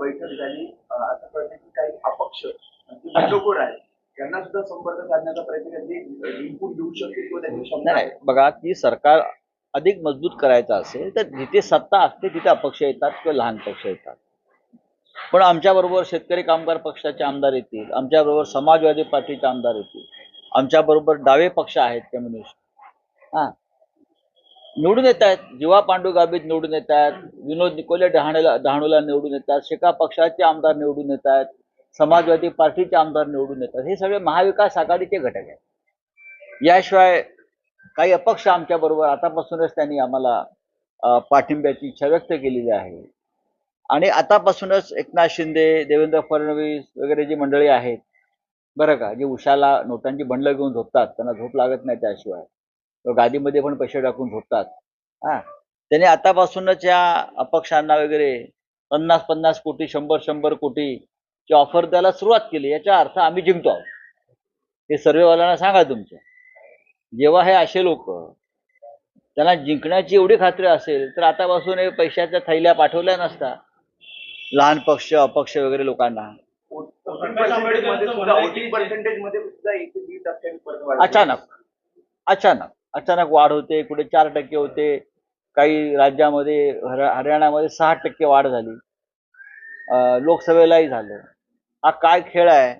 बैठक झाली असं कळतं की काही अपक्ष बंडखोर आहेत त्यांना सुद्धा संपर्क साधण्याचा प्रयत्न केला. ते इनपुट देऊ शकतील किंवा त्यांची क्षमता. नाही बघा की सरकार अधिक मजबूत करायचं असेल तर जिथे सत्ता असते तिथे अपक्ष येतात किंवा लहान पक्ष येतात पण आमच्याबरोबर शेतकरी कामगार पक्षाचे आमदार येतील आमच्याबरोबर समाजवादी पार्टीचे आमदार येतील आमच्याबरोबर डावे पक्ष आहेत कम्युनिस्ट हां निवडून येत आहेत जीवा पांडू गाबीत निवडून येत आहेत विनोद निकोले डहाणेला डहाणूला निवडून येतात. शेका पक्षाचे आमदार निवडून येत आहेत समाजवादी पार्टीचे आमदार निवडून येतात. हे सगळे महाविकास आघाडीचे घटक आहेत. याशिवाय काही अपक्ष आमच्या बरोबर आतापासूनच त्यांनी आम्हाला पाठिंब्याची इच्छा व्यक्त केलेली आहे. आणि आतापासूनच एकनाथ शिंदे देवेंद्र फडणवीस वगैरे जी मंडळी आहेत बरं का जे उशाला नोटांची बंडलं घेऊन झोपतात त्यांना झोप लागत नाही त्याशिवाय. गादीमध्ये पण पैसे टाकून झोपतात हा. त्यांनी आतापासूनच या अपक्षांना वगैरे पन्नास पन्नास कोटी शंभर शंभर कोटीची ऑफर द्यायला सुरुवात केली. याचा अर्थ आम्ही जिंकतो आहोत. हे सर्वेवाल्यांना सांगा तुमच्या जेव्हा हे असे लोक त्यांना जिंकण्याची एवढी खात्री असेल तर आतापासून हे पैशाच्या थैल्या पाठवल्या नसता. लहान पक्ष अपक्ष वगैरे लोकांना. अचानक. अचानक. अचानक वाढ होते कुठे चार टक्के होते काही राज्यामध्ये हर- हरियाणामध्ये सहा टक्के वाढ झाली. लोकसभेलाही झालं. हा काय खेळ आहे?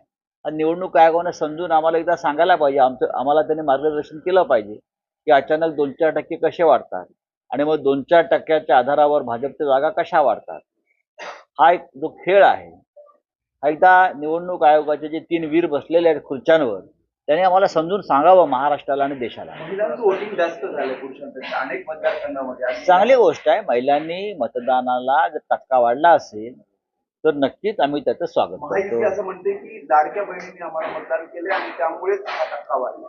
हा निवडणूक आयोगाने समजून आम्हाला एकदा सांगायला पाहिजे. आमचं आम्हाला त्यांनी मार्गदर्शन केलं पाहिजे की अचानक दोन चार टक्के कसे वाढतात आणि मग दोन चार टक्क्याच्या आधारावर भाजपच्या जागा कशा वाढतात. हा एक जो खेळ आहे हा एकदा निवडणूक आयोगाचे जे तीन वीर बसलेले आहेत खुर्च्यांवर त्यांनी आम्हाला समजून सांगावं महाराष्ट्राला आणि देशाला. महिलांचं वोटिंग जास्त झालं पुरुषांपेक्षा. अनेक मतदारसंघामध्ये आणि चांगली गोष्ट आहे. महिलांनी मतदानाला जर टक्का वाढला असेल तर नक्कीच आम्ही त्याचं स्वागत महायुती करतो असं म्हणते की लाडक्या बहिणींनी आम्हाला मतदान केले आणि त्यामुळेच हा टक्का वाढला.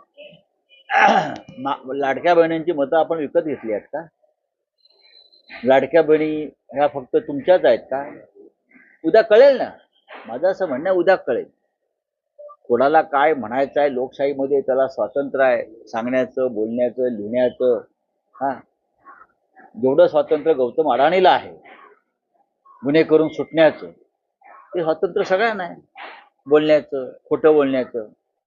मा- लाडक्या बहिणींची मतं आपण विकत घेतली आहेत का? लाडक्या बहिणी ह्या फक्त तुमच्याच आहेत का? उद्या कळेल ना? माझं असं म्हणणं आहे, उद्या कळेल. कोणाला काय म्हणायचं आहे लोकशाहीमध्ये त्याला स्वातंत्र्य आहे. सांगण्याचं बोलण्याचं लिहिण्याचं. हा. जेवढं स्वातंत्र्य गौतम अडाणीला आहे गुन्हे करून सुटण्याचं ते स्वातंत्र्य सगळ्यांना आहे. बोलण्याचं खोटं बोलण्याचं.